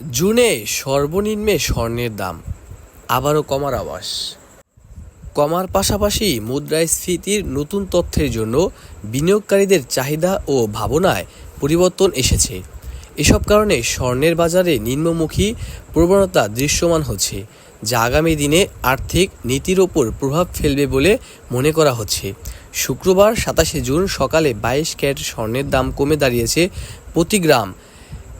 জুনে সর্বনিম্নে স্বর্ণের দাম, আবারও কমার আবাস কমার পাশাপাশি মুদ্রাস্ফীতির নতুন তথ্যের জন্য বিনিয়োগকারীদের চাহিদা ও ভাবনায় পরিবর্তন এসেছে। এসব কারণে স্বর্ণের বাজারে নিম্নমুখী প্রবণতা দৃশ্যমান হচ্ছে, যা আগামী দিনে আর্থিক নীতির ওপর প্রভাব ফেলবে বলে মনে করা হচ্ছে। শুক্রবার সাতাশে জুন সকালে বাইশ ক্যারেট স্বর্ণের দাম কমে দাঁড়িয়েছে প্রতি গ্রাম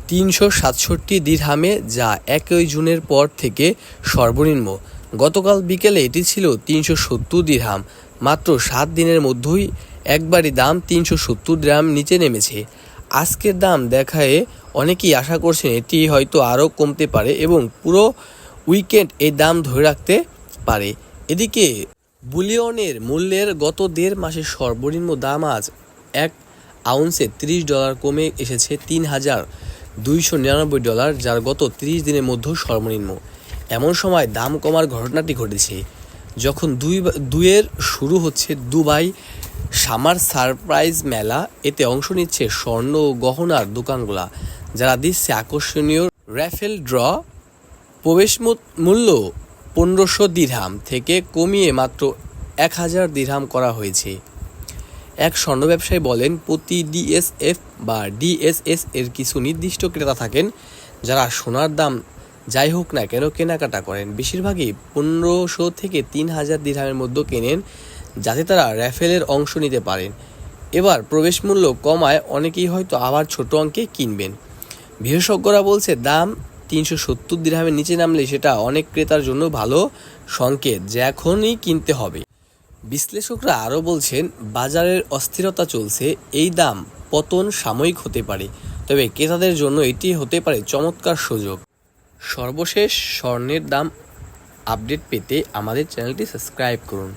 তিনশো সাতষট্টি দিরহামে যা একই জুনের পর থেকে সর্বনিম্ন। গতকাল বিকেলে এটি ছিল তিনশো সত্তর দিরহাম। মাত্র সাত দিনের মধ্যেই একবারই দাম তিনশো সত্তর দিরহাম নিচে নেমেছে। আজকের দাম দেখায় অনেকেই আশা করছেন এটি হয়তো আরও কমতে পারে এবং পুরো উইকেন্ড এই দাম ধরে রাখতে পারে। এদিকে বুলিয়নের মূল্যের গত দেড় মাসের সর্বনিম্ন দাম আজ এক আউন্সে তিরিশ ডলার কমে এসেছে তিন হাজার দুইশো নিরানব্বই ডলার, যার গত তিরিশ দিনের মধ্যে সর্বনিম্ন। এমন সময় দাম কমার ঘটনাটি ঘটেছে, যখন দুই দুইয়ের শুরু হচ্ছে দুবাই সামার সারপ্রাইজ মেলা। এতে অংশ নিচ্ছে স্বর্ণ ও গহনার দোকানগুলা, যারা দিচ্ছে আকর্ষণীয় র্যাফেল ড্র। প্রবেশ মূল্য পনেরোশো দিরহাম থেকে কমিয়ে মাত্র এক হাজার দিরহাম করা হয়েছে। এক স্বর্ণ ব্যবসায়ী বলেন, প্রতি ডিএসএফ বা ডিএসএস এর কিছু নির্দিষ্ট ক্রেতা থাকেন যারা সোনার দাম যাই হোক না কেন কেনাকাটা করেন। বেশিরভাগই পনেরোশো থেকে তিন হাজার দিরহামের মধ্যে কেনেন, যাতে তারা র্যাফেলের অংশ নিতে পারেন। এবার প্রবেশ মূল্য কমায় অনেকেই হয়তো আবার ছোট অঙ্কে কিনবেন। বিশেষজ্ঞরা বলছে, দাম তিনশো সত্তর দিরহামের নিচে নামলে সেটা অনেক ক্রেতার জন্য ভালো সংকেত যে এখনই কিনতে হবে। বিশ্লেষকরা আরও বলছেন, বাজারের অস্থিরতা চলছে, এই দাম পতন সাময়িক হতে পারে। তবে ক্রেতাদের জন্য এটি হতে পারে চমৎকার সুযোগ। সর্বশেষ স্বর্ণের দাম আপডেট পেতে আমাদের চ্যানেলটি সাবস্ক্রাইব করুন।